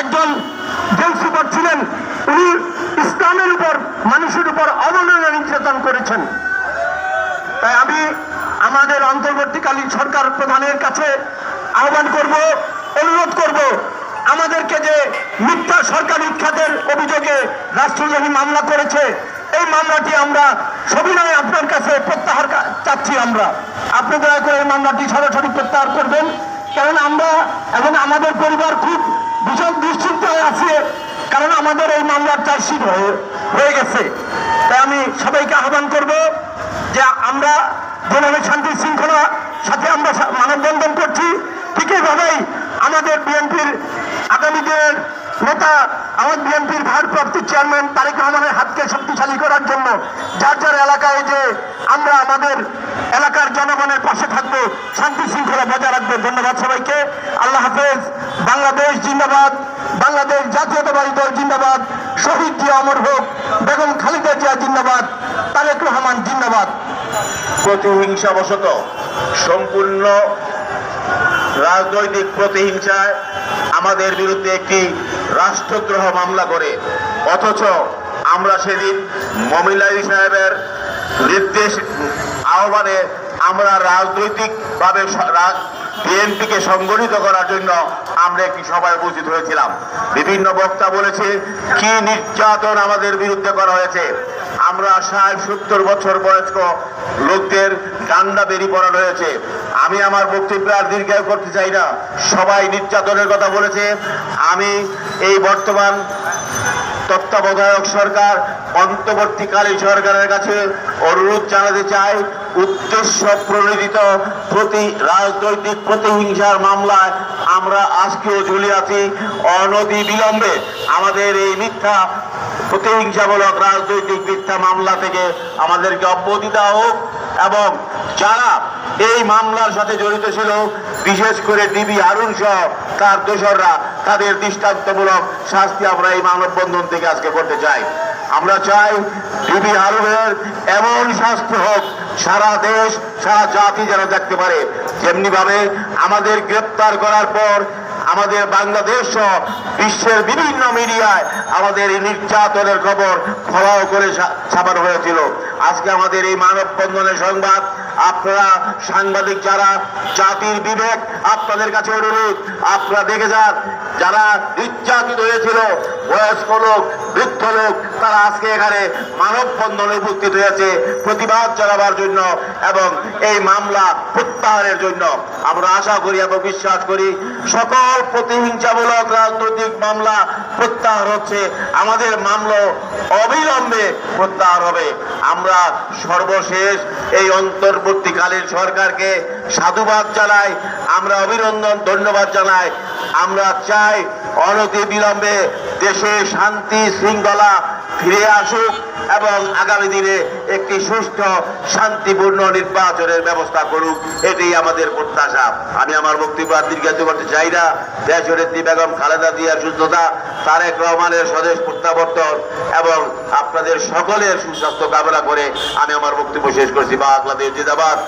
একজন jail super ছিলেন। উনি ইসলামের উপর, মানুষের উপর অবনয়ন নির্যাতন করেছেন। তাই আমি আমাদের অন্তর্বর্তীকালীন সরকার প্রধানের কাছে আহ্বান করব, অনুরোধ করব, আমাদেরকে যে মিথ্যা সরকারি খাতের অভিযোগে রাষ্ট্রদ্রোহী মামলা করেছে, এই মামলাটি আমরা সবিনয় আপনার কাছে প্রত্যাহার চাচ্ছি আমরা। আপনি দয়া করে এই মামলাটি সরাসরি প্রত্যাহার করবেন। কারণ আমরা এবং আমাদের পরিবার খুব ভীষণ দুশ্চিন্তায় আছে, কারণ আমাদের এই মামলার চার্জশিট হয়ে গেছে। তাই আমি সবাইকে আহ্বান করব যে আমরা যেভাবে শান্তি শৃঙ্খলা সাথে আমরা মানববন্ধন করছি। ঠিক এইভাবেই আমাদের বিএনপির আগামী দিনের নেতা, আমার বিএনপির ভারপ্রাপ্ত চেয়ারম্যান তারেক রহমানের হাতকে শক্তিশালী করার জন্য যার যার এলাকায় যে আমরা আমাদের এলাকার জনগণের শান্তি শৃঙ্খলা বজায় রাখব। ধন্যবাদ সবাইকে। আল্লাহ হাফেজ। বাংলাদেশ জিন্দাবাদ। বাংলাদেশ জাতীয়তাবাদী দল জিন্দাবাদ। শহীদ জিয়া অমর হোক। বেগম খালেদা জিয়া জিন্দাবাদ। তারেক রহমান জিন্দাবাদ। প্রতিহিংসাবশত সম্পূর্ণ রাজনৈতিক প্রতিহিংসায় আমাদের বিরুদ্ধে একটি রাষ্ট্রদ্রোহ মামলা করে। অথচ আমরা সেদিন মমিলাই সাহেবের নির্দেশ আহ্বানে আমরা রাজনৈতিকভাবে বিএনপিকে সংগঠিত করার জন্য আমরা একটি সভায় উপস্থিত হয়েছিলাম। বিভিন্ন বক্তা বলেছে, কি নির্যাতন আমাদের বিরুদ্ধে করা হয়েছে? আমরা ষাট, সত্তর বছর বয়স্ক লোকদের ডান্ডা বেরিয়ে পড়ানো হয়েছে। আমি আমার বক্তব্য আর দীর্ঘায়ু করতে চাই না। সবাই নির্যাতনের কথা বলেছে। আমি এই বর্তমান তত্ত্বাবধায়ক সরকার অন্তর্বর্তীকালীন সরকারের কাছে অনুরোধ জানাতে চাই, উদ্দেশ্য প্রণোদিত প্রতি রাজনৈতিক প্রতিহিংসার মামলায় আমরা আজকেও ঝুলে আছি অনতি বিলম্বে। আমাদের এই মিথ্যা, প্রতিহিংসামূলক রাজনৈতিক মিথ্যা মামলা থেকে আমাদেরকে অব্যাহতি দেওয়া হোক এবং যারা এই মামলার সাথে জড়িত ছিল, বিশেষ করে ডিবি হারুন সহ তার দোসররা, তাদের দৃষ্টান্তমূলক শাস্তি আমরা এই মানববন্ধন থেকে আজকে করতে চাই। আমরা চাই ডিবি হারুনের এমন শাস্তি হোক, সারা দেশ, সারা জাতি যেন দেখতে পারে। যেমনি ভাবে আমাদের গ্রেপ্তার করার পর আমাদের বাংলাদেশ সহ বিশ্বের বিভিন্ন মিডিয়ায় আমাদের এই নির্যাতনের খবর ফলাও করে ছাপানো হয়েছিল। আজকে আমাদের এই মানববন্ধনের সংবাদ, আপনারা সাংবাদিক যারা, জাতির বিবেক, আপনাদের কাছে অনুরোধ, আপনারা দেখে যান যারা নির্যাতিত হয়েছিল, বয়স্ক লোক, বৃদ্ধ লোক, তারা আজকে এখানে মানববন্ধনে উপস্থিত হয়েছে প্রতিবাদ জানাবার জন্য এবং এই মামলা প্রত্যাহারের জন্য। আমরা আশা করি এবং বিশ্বাস করি সকল প্রতিহিংসামূলক রাজনৈতিক মামলা প্রত্যাহার হচ্ছে। আমাদের মামলা অবিলম্বে প্রত্যাহার হবে। আমরা সর্বশেষ এই অন্তর্বর্তীকালীন সরকারকে সাধুবাদ জানাই। আমরা অভিনন্দন, ধন্যবাদ জানাই। আমরা চাই অনতি বিলম্বে দেশে শান্তি, শৃঙ্খলা ফিরে আসুক এবং আগামী দিনে একটি সুস্থ শান্তিপূর্ণ নির্বাচনের ব্যবস্থা করুক। এটাই আমাদের প্রত্যাশা। আমি আমার বক্তব্য দীর্ঘায়িত করতে চাই না। দেশনেত্রী বেগম খালেদা জিয়ার সুস্থতা, তারেক রহমানের স্বদেশ প্রত্যাবর্তন এবং আপনাদের সকলের সুস্বাস্থ্য কামনা করে আমি আমার বক্তব্য শেষ করছি। বাংলাদেশ জিন্দাবাদ।